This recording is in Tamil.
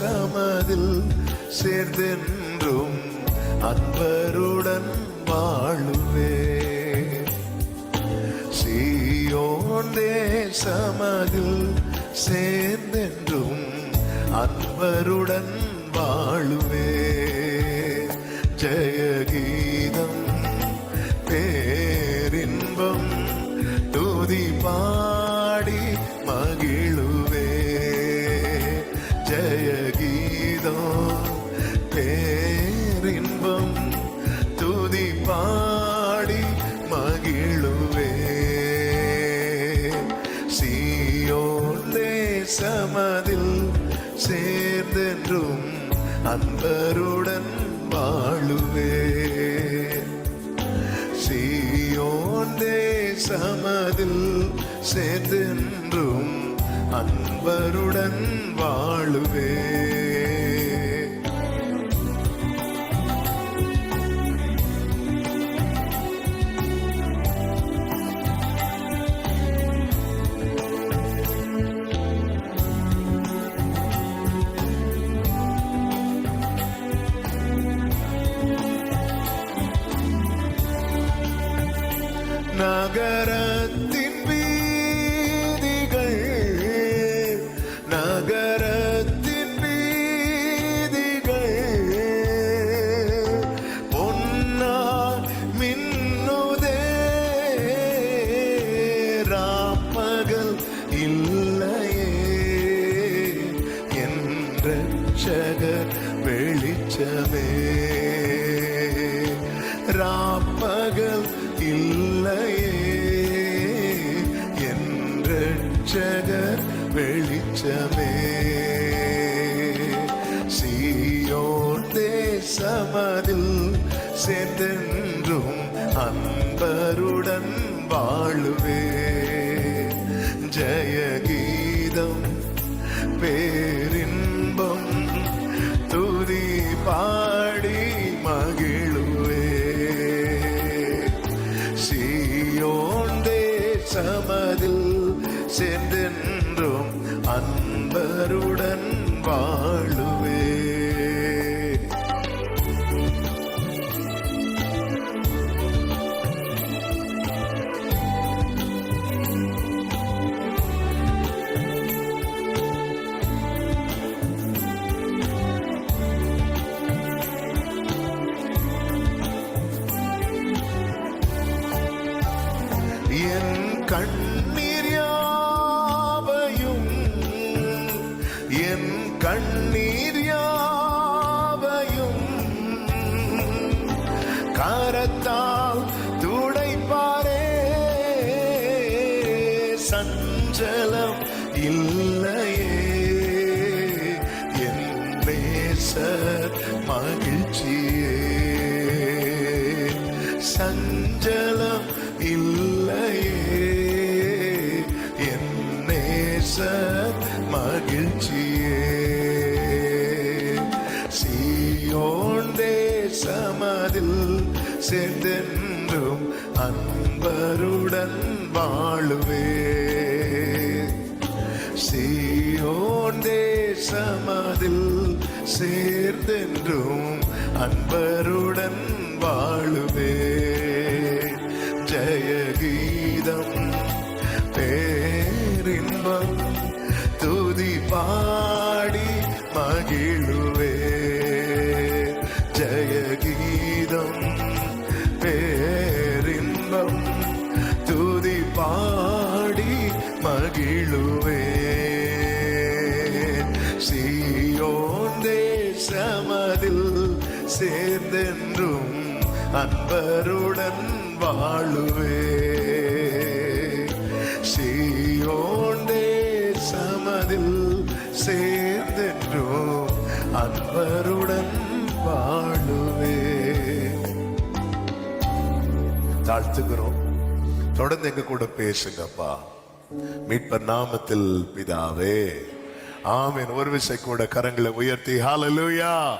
சமதில் சேர்ந்தென்றும் அன்பருடன் வாழுவே. சீயோன் தேசமதில் சேர்ந்தென்றும் அன்பருடன் வாழுவே. ஜெயகீ சேர்ந்தென்றும் அன்பருடன் வாழுவே. சீயோன் தேசமதில் சேர்ந்தென்றும் அன்பருடன் வாழுவே. நகரத்தின் வீதிகள் நகரத்தின் வீதிகள். பொன்னால் மின்னுதே ராப்பகல் இல்லையே. என்ற வெளிச்சமே. ராப்பகல் ஜகர் வெளிச்சமே. சீயோன் தேசமதில் சேர்ந்தென்றும் அன்பருடன் வாழுவே. ஜெயகீதம் பேரின்பம் துதி பாடி மகிழுவே. சீயோன் தேசமதில் சேர்ந்தென்றும் அன்பருடன் வாழுவே. என் கண்ணீர் யாவையும் காரத்தால் துடைப்பாரே. சஞ்சலம் இல்லையே. என் பேச மகிழ்ச்சியே தேசமதில் சேர்ந்தென்றும் அன்பருடன் வாழுவே. சீயோன் தேசமதில் சேர்ந்தென்றும் அன்பருடன் வாழுவே. ஜெயகீதம் பேரின்பம் துதி பாடி மகிழுவே மகிழுவே. சீயோன் தேசமதில் சேர்ந்தென்றும் அன்பருடன் வாழுவே. சீயோன் தேசமதில் சேர்ந்தென்றும் அன்பருடன் வாழுவே. தாழ்த்துகிறோம். தொடர்ந்து எங்க கூட பேசுங்கப்பா. மீட்பர் நாமத்தில் பிதாவே. ஆமீன். ஒரு விசை கூட கரங்களை உயர்த்தி. ஹாலலூயா